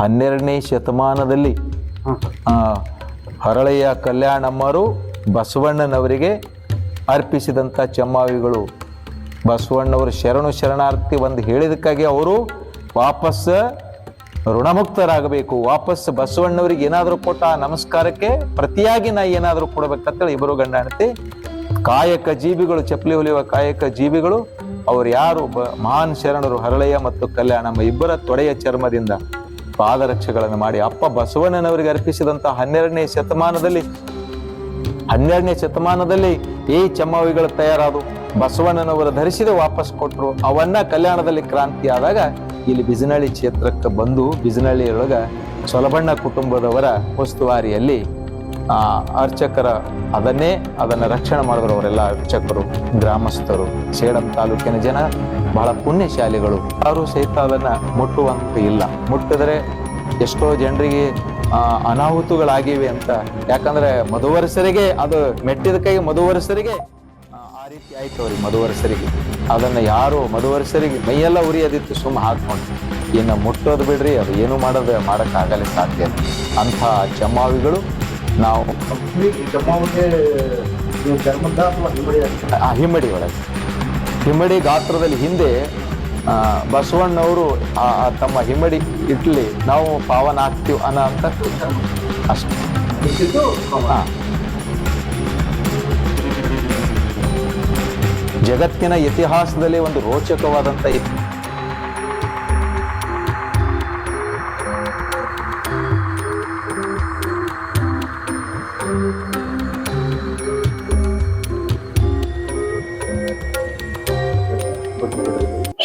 ಹನ್ನೆರಡನೇ ಶತಮಾನದಲ್ಲಿ ಹರಳಯ್ಯ ಹರಳೆಯ ಕಲ್ಯಾಣಮ್ಮರು ಬಸವಣ್ಣನವರಿಗೆ ಅರ್ಪಿಸಿದಂಥ ಚಮ್ಮಾವಿಗಳು. ಬಸವಣ್ಣವರು ಶರಣು ಶರಣಾರ್ಥಿ ಒಂದು ಹೇಳಿದಕ್ಕಾಗಿ ಅವರು ವಾಪಸ್ ಋಣಮುಕ್ತರಾಗಬೇಕು. ವಾಪಸ್ ಬಸವಣ್ಣವರಿಗೆ ಏನಾದರೂ ಕೊಟ್ಟ ಆ ನಮಸ್ಕಾರಕ್ಕೆ ಪ್ರತಿಯಾಗಿ ನಾ ಏನಾದರೂ ಕೊಡಬೇಕಂತೇಳಿ ಇಬ್ಬರು ಗಂಡ ಹೆಂಡತಿ ಕಾಯಕ ಜೀವಿಗಳು ಚಪ್ಪಲಿ ಹೊಲಿಯುವ ಕಾಯಕ ಜೀವಿಗಳು ಅವರು ಯಾರು ಬ ಮಹಾನ್ ಶರಣರು ಹರಳಯ್ಯ ಮತ್ತು ಕಲ್ಯಾಣಮ್ಮ ಇಬ್ಬರ ತೊಡೆಯ ಚರ್ಮದಿಂದ ಪಾದರಕ್ಷೆಗಳನ್ನು ಮಾಡಿ ಅಪ್ಪ ಬಸವಣ್ಣನವರಿಗೆ ಅರ್ಪಿಸಿದಂತಹ ಹನ್ನೆರಡನೇ ಶತಮಾನದಲ್ಲಿ ಹನ್ನೆರಡನೇ ಶತಮಾನದಲ್ಲಿ ಈ ಚಮ್ಮವಿಗಳು ತಯಾರಾದವು. ಬಸವಣ್ಣನವರು ಧರಿಸಿದ ವಾಪಸ್ ಕೊಟ್ಟರು. ಅವನ್ನ ಕಲ್ಯಾಣದಲ್ಲಿ ಕ್ರಾಂತಿ ಆದಾಗ ಇಲ್ಲಿ ಬಿಜನಹಳ್ಳಿ ಕ್ಷೇತ್ರಕ್ಕೆ ಬಂದು ಬಿಜನಹಳ್ಳಿಯೊಳಗ ಸೊಲಬಣ್ಣ ಕುಟುಂಬದವರ ಉಸ್ತುವಾರಿಯಲ್ಲಿ ಅರ್ಚಕರ ಅದನ್ನೇ ಅದನ್ನು ರಕ್ಷಣೆ ಮಾಡಿದ್ರು ಅವರೆಲ್ಲ ಅರ್ಚಕರು ಗ್ರಾಮಸ್ಥರು ಸೇಡಂ ತಾಲೂಕಿನ ಜನ ಬಹಳ ಪುಣ್ಯಶಾಲಿಗಳು. ಯಾರು ಸಹಿತ ಅದನ್ನು ಮುಟ್ಟುವಂತ ಇಲ್ಲ. ಮುಟ್ಟಿದರೆ ಎಷ್ಟೋ ಜನರಿಗೆ ಅನಾಹುತಗಳಾಗಿವೆ ಅಂತ. ಯಾಕಂದ್ರೆ ಮಧುವರಸರಿಗೆ ಅದು ಮೆಟ್ಟಿದ ಕೈ ಮಧುವರಸರಿಗೆ ಆ, ರೀತಿ ಆಯ್ತು ಅವ್ರಿಗೆ ಮಧುವರಸರಿಗೆ ಅದನ್ನ ಯಾರು ಮಧುವರಸರಿಗೆ ಮೈಯೆಲ್ಲ ಉರಿಯೋದಿತ್ತು ಸುಮ್ಮ ಹಾಕೊಂಡು ಇನ್ನು ಮುಟ್ಟೋದು ಬಿಡ್ರಿ ಅದು ಏನು ಮಾಡೋದು ಮಾಡೋಕ್ಕಾಗಲಿ ಸಾಧ್ಯ ಅಂತ ಅಂಥ ಚಮ್ಮಾವಿಗಳು ನಾವು ಹಿಮ್ಮಡಿ ಒಳಗೆ. ಹಿಮ್ಮಡಿ ಗಾತ್ರದಲ್ಲಿ ಹಿಂದೆ ಬಸವಣ್ಣವರು ತಮ್ಮ ಹಿಮ್ಮಡಿ ಇಟ್ಲಿ ನಾವು ಪಾವನ ಆಗ್ತೀವಿ ಅನ್ನೋ ಅಂತ ಅಷ್ಟು. ಜಗತ್ತಿನ ಇತಿಹಾಸದಲ್ಲಿ ಒಂದು ರೋಚಕವಾದಂತ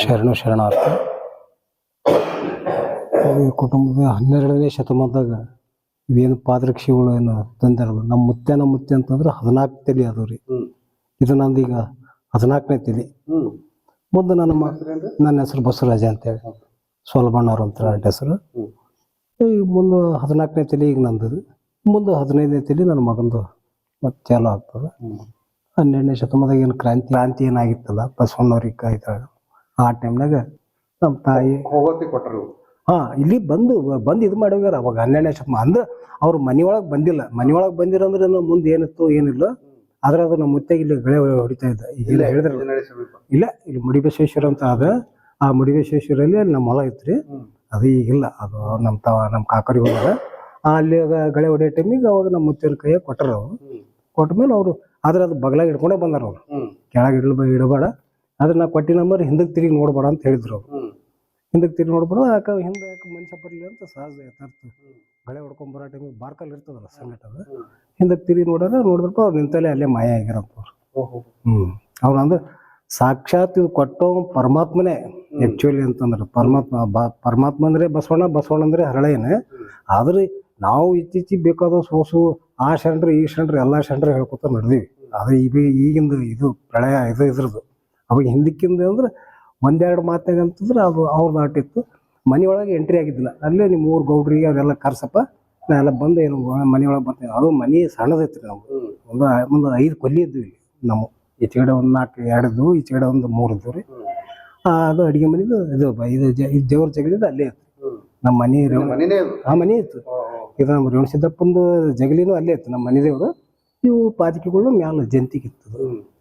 ಶರಣು ಶರಣಾರ್ಥ. ಈ ಕುಟುಂಬದ ಹನ್ನೆರಡನೇ ಶತಮಾನದಾಗ ಇವೇನು ಪಾದರಕ್ಷಿಗಳು ಏನು ತಂದಿರಲ್ಲ ನಮ್ಮ ಮುತ್ತೆ ನಮ್ಮ ಮುತ್ತೆ ಅಂತಂದ್ರೆ ಹದಿನಾಲ್ಕು ತಲೆ ಅದು ರೀ. ಇದು ನಂದೀಗ ಹದಿನಾಲ್ಕನೇ ತಲೆ. ಮುಂದೆ ನನ್ನ ನನ್ನ ಹೆಸರು ಬಸವರಾಜ ಅಂತೇಳಿ. ಸೋಲಬಣ್ಣವ್ರ ಅಂತ ಹೆಸರು. ಈಗ ಮುಂದೆ ಹದಿನಾಲ್ಕನೇ ತಲೆ ಈಗ ನಂದು ಮುಂದೆ ಹದಿನೈದನೇ ತಲೆ ನನ್ನ ಮಗಂದು ಮತ್ತೆ ಚಾಲು ಆಗ್ತದೆ. ಹನ್ನೆರಡನೇ ಶತಮಾನದಾಗ ಏನು ಕ್ರಾಂತಿ ಕ್ರಾಂತಿ ಏನಾಗಿತ್ತಲ್ಲ ಬಸವಣ್ಣವ್ರಿಗೆ ಕಾಯ್ದಾಗ. ಆ ಟೈಮ್ನಾಗ ನಮ್ಮ ತಾಯಿ ಹೋಗೋತಿ ಕೊಟ್ಟರು ಹಾ ಇಲ್ಲಿ ಬಂದು ಬಂದು ಇದು ಮಾಡೋಗ್ಯಾರ ಅವಾಗ ಹನ್ನೆರಡನೇ ಶತಮಾನ ಅಂದ್ರೆ ಅವ್ರು ಮನೆಯೊಳಗೆ ಬಂದಿಲ್ಲ. ಮನೆಯೊಳಗೆ ಬಂದಿರಂದ್ರೆ ನಾವು ಮುಂದೆ ಏನಿತ್ತು ಏನಿಲ್ಲ. ಆದ್ರೆ ಅದು ನಮ್ಮ ಮುತ್ತೆಗೆ ಇಲ್ಲಿ ಗಳೆ ಹೊಡಿತಾ ಇದ್ದ. ಇಲ್ಲ ಹೇಳಿದ್ರೆ. ಇಲ್ಲ ಇಲ್ಲಿ ಮುಡಿಬಸವೇಶ್ವರ ಅಂತ ಅದ ಆ ಮುಡಿಬಸವೇಶ್ವರಲ್ಲಿ ನಮ್ಮ ಹೊಲ ಹ್ಮ್. ಅದು ಈಗಿಲ್ಲ. ಅದು ನಮ್ಮ ತವ ನಮ್ಮ ಕಾಕರಿಗೆ ಹೋದಾಗ ಅಲ್ಲಿ ಅದ ಗಳೆ ಹೊಡೆಯೋ ಟೈಮಿಗೆ ಅವಾಗ ನಮ್ಮ ಮುತ್ತಿನ ಕೈಯಾಗ ಕೊಟ್ಟರು ಅವರು. ಕೊಟ್ಟ ಮೇಲೆ ಅವರು ಆದ್ರೆ ಅದು ಬಗಲಾಗ ಇಟ್ಕೊಂಡೇ ಬಂದಾರ ಅವರು. ಕೆಳಗೆ ಇಡಬ ಇಡಬೇಡ. ಆದ್ರೆ ನಾ ಕೊಟ್ಟಿ ನಂಬರ್ ಹಿಂದಕ್ಕೆ ತಿರುಗಿ ನೋಡ್ಬೇಡ ಅಂತ ಹೇಳಿದ್ರು ಅವ್ರು. ಹಿಂದಕ್ಕೆ ತಿರುಗಿ ನೋಡ್ಬೇಡ ಯಾಕೆ ಹಿಂದೆ ಯಾಕೆ ಮನುಷ್ಯ ಬರಲಿ ಅಂತ ಸಹಜ ಯಥಾರ್ಥ. ಗಳೆ ಹೊಡ್ಕೊಂಡ್ ಬರೋ ಟೈಮಿಗೆ ಬಾರ್ಕಲ್ ಇರ್ತದಲ್ಲ ಸಂಘಟ ಅದು. ಹಿಂದಕ್ಕೆ ತಿರುಗಿ ನೋಡಿದ್ರೆ ನೋಡಿದ್ರಪ್ಪ ಅವ್ರು ನಿಂತಲ್ಲೇ ಅಲ್ಲೇ ಮಾಯ ಆಗಿರಪ್ಪ ಅವ್ರು. ಹ್ಮ್. ಅವ್ರು ಅಂದ್ರೆ ಸಾಕ್ಷಾತ್ ಇದು ಕೊಟ್ಟೋ ಪರಮಾತ್ಮನೇ ಆ್ಯಕ್ಚುಲಿ ಅಂತಂದ್ರೆ ಪರಮಾತ್ಮ ಬ- ಪರಮಾತ್ಮ ಅಂದ್ರೆ ಬಸವಣ್ಣ ಬಸವಣ್ಣ ಅಂದ್ರೆ ಹರಳೇನೆ ಆದ್ರೆ ನಾವು ಇತ್ತೀಚಿಗೆ ಬೇಕಾದ ಸೋಸು ಆ ಶರಣರು ಈ ಶರಣರು ಎಲ್ಲಾ ಶರಣರು ಹೇಳ್ಕೊತ ನಡೆದೀವಿ. ಆದ್ರೆ ಈಗ ಈಗಿಂದು ಇದು ಪ್ರಳಯ ಇದು ಇದ್ರದ್ದು. ಅವಾಗ ಹಿಂದಕ್ಕಿಂದ ಅಂದ್ರೆ ಒಂದೆರಡು ಮಾತಾಗ ಅಂತಂದ್ರೆ ಅದು ಅವ್ರದ್ದು ಆಟಿತ್ತು ಮನೆಯೊಳಗೆ ಎಂಟ್ರಿ ಆಗಿದ್ದಿಲ್ಲ. ಅಲ್ಲೇ ನಿಮ್ಮ ಊರ್ ಗೌಡ್ರಿಗೆ ಅವರೆಲ್ಲ ಕರ್ಸಪ್ಪ ನಾ ಎಲ್ಲ ಬಂದು ಏನು ಮನೆಯೊಳಗೆ ಬರ್ತೇವೆ ಅದು ಮನೆ ಸಣ್ಣದೈತ್ರಿ ನಾವು. ಒಂದು ಒಂದು ಐದು ಕೊಲ್ಲಿ ಇದ್ವಿ ಇಲ್ಲಿ ನಮ್ಮ. ಈಚೆಗಡೆ ಒಂದು ನಾಲ್ಕು ಎರಡು ಈಚೆಗಡೆ ಒಂದು ಮೂರು ಇದ್ವು ರೀ. ಅದು ಅಡುಗೆ ಮನೆದು ಇದು ಇದು ದೇವ್ರ ಜಗಲಿದ್ದು ಅಲ್ಲೇ ಇತ್ತು ನಮ್ಮ ಮನೆ ಆ ಮನೆ ಇತ್ತು. ಇದು ನಮ್ಮ ರೇವಣ ಸಿದ್ದಪ್ಪಂದು ಜಗಲಿನೂ ಅಲ್ಲೇ ಇತ್ತು. ನಮ್ಮ ಮನೆ ದೇವರು. ಇವು ಪಾತಿಕೆಗಳು ಮ್ಯಾಲ ಜಂತಿಗೆ ಇತ್ತು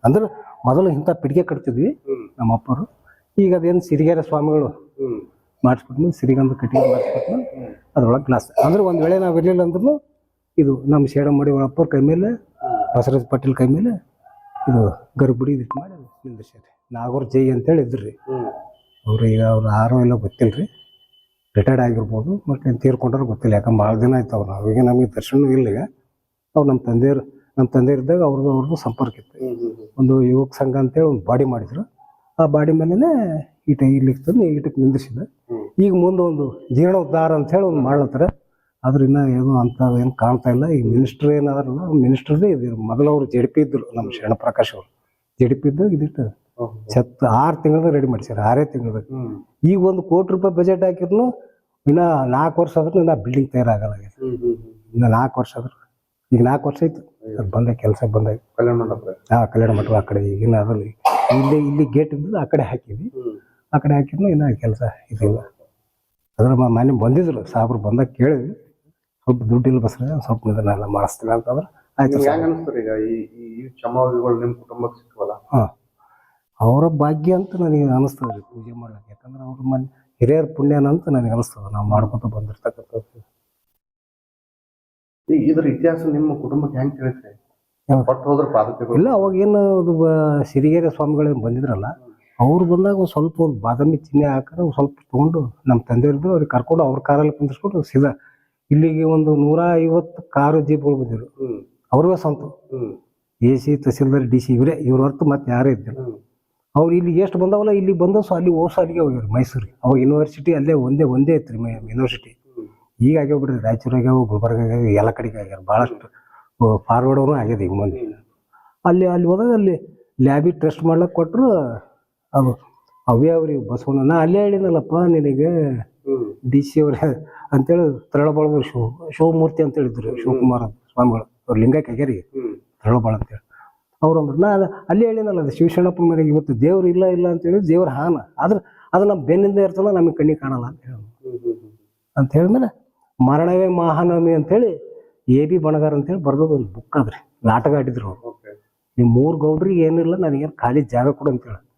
ಅಂದ್ರೆ ಮೊದಲು ಇಂಥ ಪಿಡಿಗೆ ಕಟ್ತಿದ್ವಿ ನಮ್ಮ ಅಪ್ಪರು ಈಗ ಅದೇನು ಸಿರಿಗೆರೆ ಸ್ವಾಮಿಗಳು ಮಾಡಿಸ್ಬಿಟ್ಟು ಸಿರಿಗಂಧ ಕಟ್ಟಿಗೆ ಮಾಡಿಸ್ಬಿಟ್ಟು ಅದ್ರೊಳಗೆ ಗ್ಲಾಸ್. ಅಂದ್ರೆ ಒಂದು ವೇಳೆ ನಾವು ಇರಲಿಲ್ಲ ಅಂದ್ರೂ ಇದು ನಮ್ಮ ಶೇಡ ಮಾಡಿ ಅಪ್ಪರ ಕೈ ಮೇಲೆ ಬಸವರಾಜ್ ಪಾಟೀಲ್ ಕೈ ಮೇಲೆ ಇದು ಗರ್ಭಿಡಿ ಇದಕ್ಕೆ ಮಾಡಿ ನಿಂದಿರ್ಸ್ಯಾರ. ನಾಗೂರ್ ಜೈ ಅಂತೇಳಿ ಇದ್ರಿ. ಅವ್ರು ಈಗ ಅವ್ರ ಆರೋ ಎಲ್ಲ ಗೊತ್ತಿಲ್ಲ ರೀ ರಿಟೈರ್ಡ್ ಆಗಿರ್ಬೋದು ಮತ್ತು ತೀರ್ಕೊಂಡ್ರೆ ಗೊತ್ತಿಲ್ಲ. ಯಾಕಂದ್ರೆ ಭಾಳ ದಿನ ಆಯ್ತು ಅವ್ರು. ಅವಾಗ ನಮಗೆ ದರ್ಶನ ಇಲ್ಲ ಈಗ. ಅವ್ರು ನಮ್ಮ ತಂದೆಯವ್ರು ನಮ್ಮ ತಂದೆ ಇದ್ದಾಗ ಅವ್ರದ್ದು ಅವ್ರದ್ದು ಸಂಪರ್ಕ ಇತ್ತು. ಒಂದು ಯುವಕ ಸಂಘ ಅಂತೇಳಿ ಒಂದು ಬಾಡಿ ಮಾಡಿದ್ರು. ಆ ಬಾಡಿ ಮೇಲೇ ಈಟ ಇಲ್ಲಿಗೆ ತಂದು ಈಟಕ್ಕೆ ನಿಂದಿಸಿದ ಈಗ ಮುಂದೆ ಒಂದು ಜೀರ್ಣೋದ್ಧಾರ ಅಂತ ಹೇಳಿ ಒಂದು ಮಾಡ್ಲತ್ತಾರೆ. ಆದ್ರೆ ಇನ್ನೂ ಏನು ಅಂತ ಏನು ಕಾಣ್ತಾ ಇಲ್ಲ. ಈಗ ಮಿನಿಸ್ಟರ್ ಏನಾದ್ರಲ್ಲ ಮಿನಿಸ್ಟರ್ದೇ ಇದು ಮೊದಲು ಅವರು ಜೆ ಡಿ ಪಿ ಇದ್ದರು ನಮ್ಮ ಶರಣ ಪ್ರಕಾಶ್ ಅವರು ಜೆ ಡಿ ಪಿ ಇದ್ದಾಗ ಇದಿಟ್ಟು ಸತ್ ಆರು ತಿಂಗಳದಾಗ ರೆಡಿ ಮಾಡಿಸ್ಯಾರ ಆರೇ ತಿಂಗಳದಾಗ. ಈಗ ಒಂದು ಕೋಟಿ ರೂಪಾಯಿ ಬಜೆಟ್ ಹಾಕಿರ್ನು ಇನ್ನೂ ನಾಲ್ಕು ವರ್ಷ ಆದ್ರೂ ಇನ್ನೂ ಬಿಲ್ಡಿಂಗ್ ತಯಾರಾಗಲ್ಲ. ಇನ್ನೂ ನಾಲ್ಕು ವರ್ಷ ಆದ್ರೂ. ಈಗ ನಾಲ್ಕು ವರ್ಷ ಆಯ್ತು. ಅದು ಬಂದ ಕೆಲಸ ಬಂದಾಗ ಕಲ್ಯಾಣ ಮಂಟಪ ಕಲ್ಯಾಣ ಮಂಟಪ ಆ ಕಡೆ ಈಗಿನ ಅದರಲ್ಲಿ. ಇಲ್ಲಿ ಇಲ್ಲಿ ಗೇಟ್ ಇದ್ದು ಆ ಕಡೆ ಹಾಕಿದ್ವಿ. ಆ ಕಡೆ ಹಾಕಿದ್ನು ಇನ್ನೂ ಕೆಲಸ ಇದಿಲ್ಲ. ಅದ್ರ ಮನೆ ಬಂದಿದ್ರು ಸಾಬ್ರು ಬಂದಾಗ ಕೇಳಿದ್ವಿ. ಸ್ವಲ್ಪ ದುಡ್ಡಿಲ್ಲ ಬಸ್ರೆ ಸ್ವಲ್ಪ ಇದನ್ನೆಲ್ಲ ಮಾಡಿಸ್ತೀವಿ ಅಂತಂದ್ರೆ ಆಯ್ತು ಹೆಂಗ್ ಈಗ ಈ ಈ- ಚಮಾವಿಗಳು ನಿಮ್ಮ ಕುಟುಂಬಕ್ಕೆ ಸಿಕ್ಕವಲ್ಲ ಅವರ ಭಾಗ್ಯ ಅಂತ ನನಗೆ ಅನಿಸ್ತದೆ ರೀ ಪೂಜೆ ಮಾಡ್ಲಿಕ್ಕೆ. ಯಾಕಂದ್ರೆ ಅವ್ರ ಮನೆ ಹಿರಿಯರ ಪುಣ್ಯನ ಅಂತ ನನಗೆ ಅನಿಸ್ತದೆ. ನಾವು ಮಾಡ್ಕೊತ ಬಂದಿರ್ತಕ್ಕಂಥದ್ದು. ಇದ್ರ ಇತಿಹಾಸ ನಿಮ್ಮ ಕುಟುಂಬಕ್ಕೆ ಹೆಂಗ್ ತಿಳಿಸ್ರಿ? ಕೊಟ್ಟು ಹೋದ್ರ ಪಾದಕೆಗಳು ಇಲ್ಲ ಅವಾಗೇನು ಅದು ಬ- ಸಿರಿಗೆರೆ ಸ್ವಾಮಿಗಳೇನು ಬಂದಿದ್ರಲ್ಲ ಅವ್ರು ಬಂದಾಗ ಒಂದು ಸ್ವಲ್ಪ ಒಂದು ಬಾದಾಮಿ ಚಿಹ್ನೆ ಹಾಕಿದ್ರೆ ಒಂದು ಸ್ವಲ್ಪ ತೊಗೊಂಡು ನಮ್ಮ ತಂದೆಯವ್ರದ್ದು ಅವ್ರಿಗೆ ಕರ್ಕೊಂಡು ಅವ್ರ ಕಾರಲ್ಲಿ ಕುಂದಿಸ್ಕೊಂಡು ಸೀದಾ ಇಲ್ಲಿಗೆ ಒಂದು ನೂರ ಐವತ್ತು ಕಾರು ಜೀಪ್ಗಳು ಬಂದಿದ್ರು. ಅವ್ರಿಗೆ ಸ್ವಂತ. A C tahsildar D C ಇವರೇ ಇವ್ರ ಹೊರತು ಮತ್ತೆ ಯಾರೇ ಇದ್ದಿಲ್ಲ. ಅವ್ರು ಇಲ್ಲಿ ಎಷ್ಟು ಬಂದವಲ್ಲ ಇಲ್ಲಿ ಬಂದು ಸೊ ಅಲ್ಲಿ ಓಸು ಅಲ್ಲಿಗೆ ಹೋಗ್ಯಾರ ಮೈಸೂರಿಗೆ. ಅವಾಗ ಯೂನಿವರ್ಸಿಟಿ ಅಲ್ಲೇ ಒಂದೇ ಒಂದೇ ಇತ್ತು ರೀ ಯೂನಿವರ್ಸಿಟಿ. ಈಗ ಆಗ್ಯಾವ ಬಿಡ್ರಿ ರಾಯಚೂರು ಆಗ್ಯಾವ ಗುಲ್ಬರ್ಗ ಆಗ್ಯಾವ ಎಲ್ಲ ಕಡೆಗೆ ಆಗ್ಯಾರ. ಭಾಳಷ್ಟು ಫಾರ್ವರ್ಡ್ ಆಗ್ಯದ ಈಗ ಮಂದಿ. ಅಲ್ಲಿ ಅಲ್ಲಿ ಹೋದಾಗ ಅಲ್ಲಿ ಲ್ಯಾಬಿಗೆ ಟೆಸ್ಟ್ ಮಾಡ್ಲಕ್ಕೆ ಕೊಟ್ಟರು ಅದು ಅವೇ ಅವ್ರಿಗೆ ಬಸವಣ್ಣ. ನಾ ಅಲ್ಲೇ ಹೇಳಿನಲ್ಲಪ್ಪ ನಿನಗೆ ಡಿ ಸಿ ಅವ್ರ ಅಂತೇಳಿ ತರಳಬಾಳ ಶಿವ ಶಿವಮೂರ್ತಿ ಅಂತ ಹೇಳಿದ್ರು ಶಿವಕುಮಾರ್ ಸ್ವಾಮಿಗಳು. ಅವ್ರು ಲಿಂಗಕ್ಕೆ ಆಗ್ಯಾರಿ ತರಳಬಾಳ ಅಂತೇಳಿ ಅವ್ರು ಅಂದ್ರು ನಾ ಅಲ್ಲಿ ಅಲ್ಲೇ ಹೇಳಿನಲ್ಲ ಅದು ಶಿವಶರಣಪ್ಪ ಮನೆಗೆ ಇವತ್ತು ದೇವ್ರು ಇಲ್ಲ ಇಲ್ಲ ಅಂತೇಳಿ ದೇವ್ರ ಹಾನ. ಆದ್ರೆ ಅದು ನಮ್ಮ ಬೆನ್ನಿಂದ ಇರ್ತದ ನಮಗೆ ಕಣ್ಣಿಗೆ ಕಾಣಲ್ಲ ಅಂತ ಹೇಳಿ. ಅಂತ ಹೇಳಿದ್ಮೇಲೆ ಮರಣವೇ ಮಹಾನವಮಿ ಅಂತೇಳಿ ಎ ಬಿ ಬಣಗಾರ್ ಅಂತೇಳಿ ಬರ್ದು ಒಂದು ಬುಕ್ ಅದ್ರಿ ನಾಟಕ ಆಡಿದ್ರು ಅವ್ರು. ನೀವು ಮೂರು ಗೌಡ್ರಿಗೆ ಏನಿಲ್ಲ ನನಗೇನು ಖಾಲಿ ಜಾಗ ಕೊಡು ಅಂತೇಳಿ